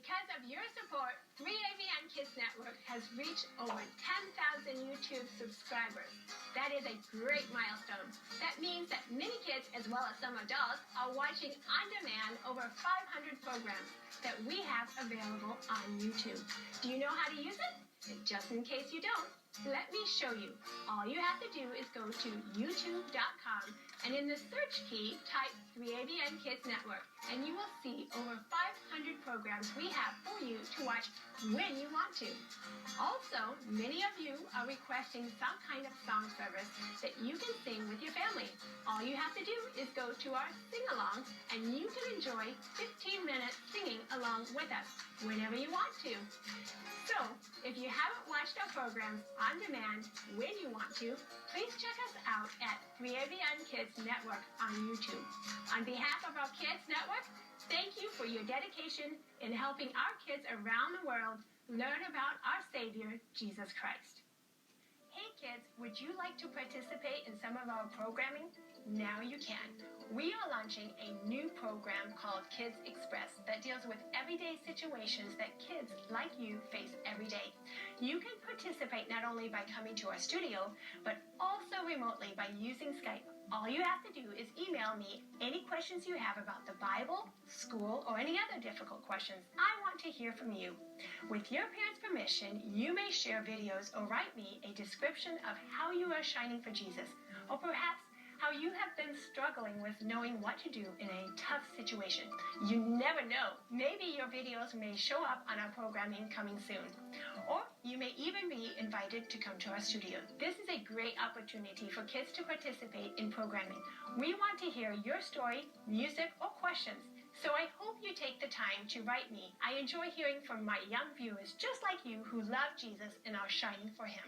Because of your support, 3AVN Kids Network has reached over 10,000 YouTube subscribers. That is a great milestone. That means that many kids, as well as some adults, are watching on demand over 500 programs that we have available on YouTube. Do you know how to use it? Just in case you don't, let me show you. All you have to do is go to youtube.com and in the search key, type 3ABN Kids Network, and you will see over 500 programs we have for you to watch when you want to. Also, many of you are requesting some kind of song service that you can sing with your family. All you have to do is go to our sing along, and you can enjoy 15 minutes singing along with us whenever you want to. So, if you haven't watched our programs on demand when you want to, please check us out at 3ABN Kids Network on YouTube. On behalf of our Kids Network, thank you for your dedication in helping our kids around the world learn about our Savior, Jesus Christ. Hey kids, would you like to participate in some of our programming? Now you can. We are launching a new program called Kids Express that deals with everyday situations that kids like you face every day. You can participate not only by coming to our studio, but also remotely by using Skype. All you have to do is email me any questions you have about the Bible, school, or any other difficult questions. I want to hear from you. With your parents' permission, you may share videos or write me a description of how you are shining for Jesus, or perhaps how you have been struggling with knowing what to do in a tough situation. You never know. Maybe your videos may show up on our programming coming soon. Or you may even be invited to come to our studio. This is a great opportunity for kids to participate in programming. We want to hear your story, music, or questions. So I hope you take the time to write me. I enjoy hearing from my young viewers just like you who love Jesus and are shining for him.